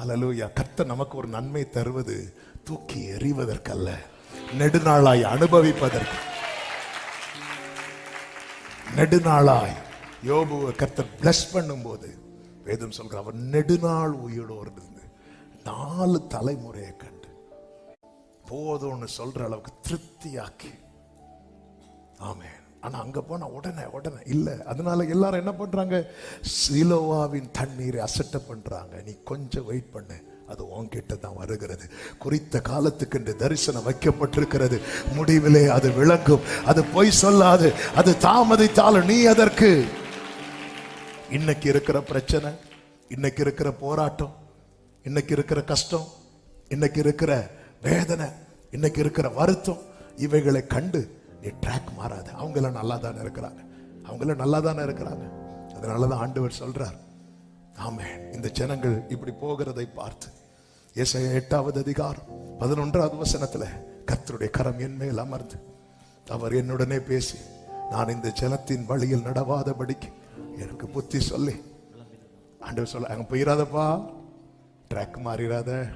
ஹalleluya. கத்த நமக்கு ஒரு நன்மை தருவது தூக்கி எறிவதற்கல்ல. நெடுநாளாய் அனுபவிப்பதற்கு. நெடுநாளாய். யோபுவை கர்த்தர் பிளஸ் பண்ணும்போது வேதம் சொல்ற அவர் நெடுநாள் உயிரோடு இருந்து நாலு தலைமுறையை கண்டு போதும்னு சொல்ற அளவுக்கு திருப்தியாக்கி. ஆமென். ஆனால் அங்கே போனால் உடனே உடனே. இல்லை அதனால எல்லாரும் என்ன பண்ணுறாங்க சிலோவாவின் தண்ணீரை அசட்ட பண்ணுறாங்க நீ கொஞ்சம் வெயிட் பண்ணு. அது உன்கிட்ட தான் வருகிறது. குறித்த காலத்துக்கு என்று தரிசனம் வைக்கப்பட்டிருக்கிறது. முடிவிலே அது விளங்கும். அது பொய் சொல்லாது. அது தாமதித்தாலும் நீ அதற்கு இன்னைக்கு இருக்கிற பிரச்சனை இன்னைக்கு இருக்கிற போராட்டம் இன்னைக்கு இருக்கிற கஷ்டம் இன்னைக்கு இருக்கிற வேதனை இன்னைக்கு இருக்கிற வருத்தம் இவைகளை கண்டு ட்ராக் மாறாது. அவங்களாம் நல்லா தானே இருக்கிறாங்க. அவங்களாம் நல்லா தானே இருக்கிறாங்க. அதனால தான் ஆண்டவர் சொல்கிறார் ஆமே இந்த ஜனங்கள் இப்படி போகிறதை பார்த்து ஏசாயா எட்டாவது அதிகாரம் பதினொன்றாவது வசனத்தில் கர்த்தருடைய கரம் என் மேல் அமர்ந்து அவர் என்னுடனே பேசி நான் இந்த ஜனத்தின் வழியில் நடவாதபடிக்கு எனக்கு புத்தி சொல்லி. ஆண்டவர் சொல்ல அங்கே போயிடாதப்பா ட்ராக் மாறிடாத